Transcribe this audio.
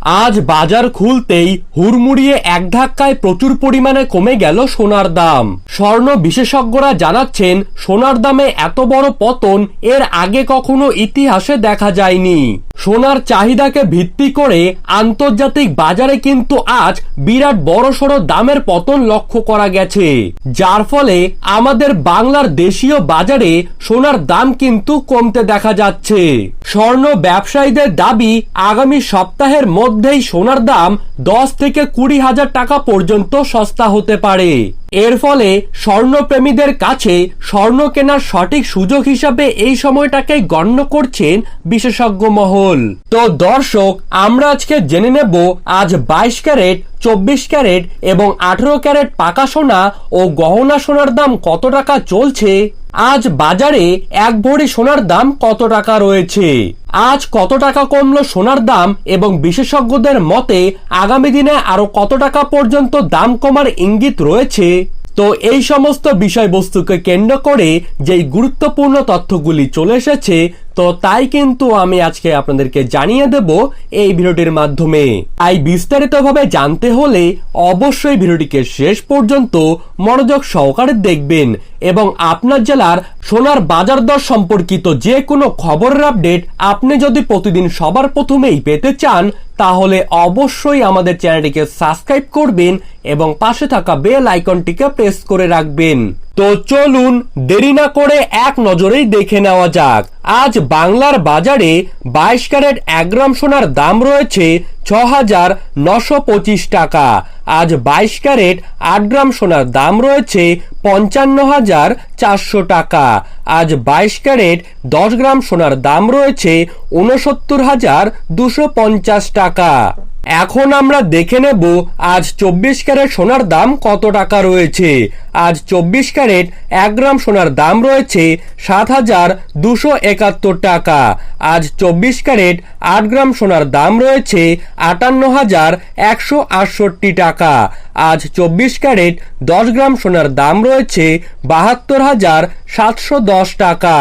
আজ বাজার খুলতেই হুড়মুড়িয়ে এক ধাক্কায় প্রচুর পরিমাণে কমে গেল সোনার দাম। স্বর্ণ বিশেষজ্ঞরা জানাচ্ছেন, সোনার দামে এত বড় পতন এর আগে কখনো ইতিহাসে দেখা যায়নি। সোনার চাহিদাকে ভিত্তি করে আন্তর্জাতিক বাজারে কিন্তু আজ বিরাট বড়সড় দামের পতন লক্ষ্য করা গেছে। যার ফলে আমাদের বাংলার দেশীয় বাজারে সোনার দাম কিন্তু কমতে দেখা যাচ্ছে। স্বর্ণ ব্যবসায়ীদের দাবি, আগামী সপ্তাহের মধ্যেই সোনার দাম দশ থেকে কুড়ি হাজার টাকা পর্যন্ত সস্তা হতে পারে। এর ফলে স্বর্ণপ্রেমীদের কাছে স্বর্ণ কেনার সঠিক সুযোগ হিসাবে এই সময়টাকে গণ্য করছেন বিশেষজ্ঞ মহল। তো দর্শক, আমরা আজকে জেনে নেব আজ বাইশ ক্যারেট, চব্বিশ ক্যারেট এবং আঠেরো ক্যারেট পাকা সোনা ও গহনা সোনার দাম কত টাকা চলছে। আজ বাজারে এক ভরি সোনার দাম কত টাকা রয়েছে? আজ কত টাকা কমলো সোনার দাম এবং বিশেষজ্ঞদের মতে আগামী দিনে আরও কত টাকা পর্যন্ত দাম কমার ইঙ্গিত রয়েছে? তো এই সমস্ত বিষয়বস্তুকে কেন্দ্র করে যেই গুরুত্বপূর্ণ তথ্যগুলি চলে এসেছে তো তাই কিন্তু আমি আজকে আপনাদেরকে জানিয়ে দেব এই ভিডিওটির মাধ্যমে। তাই বিস্তারিতভাবে জানতে হলে অবশ্যই ভিডিওটিকে শেষ পর্যন্ত মনোযোগ সহকারে দেখবেন এবং আপনার জেলার সোনার বাজার দর সম্পর্কিত যে কোনো খবরের আপডেট আপনি যদি প্রতিদিন সবার প্রথমেই পেতে চান, তাহলে অবশ্যই আমাদের চ্যানেলটিকে সাবস্ক্রাইব করবেন এবং পাশে থাকা বেল আইকনটিকে প্রেস করে রাখবেন। তো চলুন দেরি না করে এক নজরেই দেখে নেওয়া যাক। আজ বাংলার বাজারে বাইশ ক্যারেট এক গ্রাম সোনার দাম রয়েছে ছ হাজার নশো পঁচিশ টাকা। আজ বাইশ ক্যারেট আট গ্রাম সোনার দাম রয়েছে পঞ্চান্ন হাজার চারশো টাকা। আজ বাইশ ক্যারেট দশ গ্রাম সোনার দাম রয়েছে উনসত্তর হাজার দুশো পঞ্চাশ টাকা। এখন আমরা দেখে নেব আজ চব্বিশ ক্যারেট সোনার দাম কত টাকা রয়েছে। আজ চব্বিশ ক্যারেট এক গ্রাম সোনার দাম রয়েছে সাত হাজার দুশো একাত্তর টাকা। আজ চব্বিশ ক্যারেট আট গ্রাম সোনার দাম রয়েছে আটান্ন হাজার একশো আটষট্টি টাকা। আজ চব্বিশ ক্যারেট দশ গ্রাম সোনার দাম রয়েছে বাহাত্তর হাজার সাতশো দশ টাকা।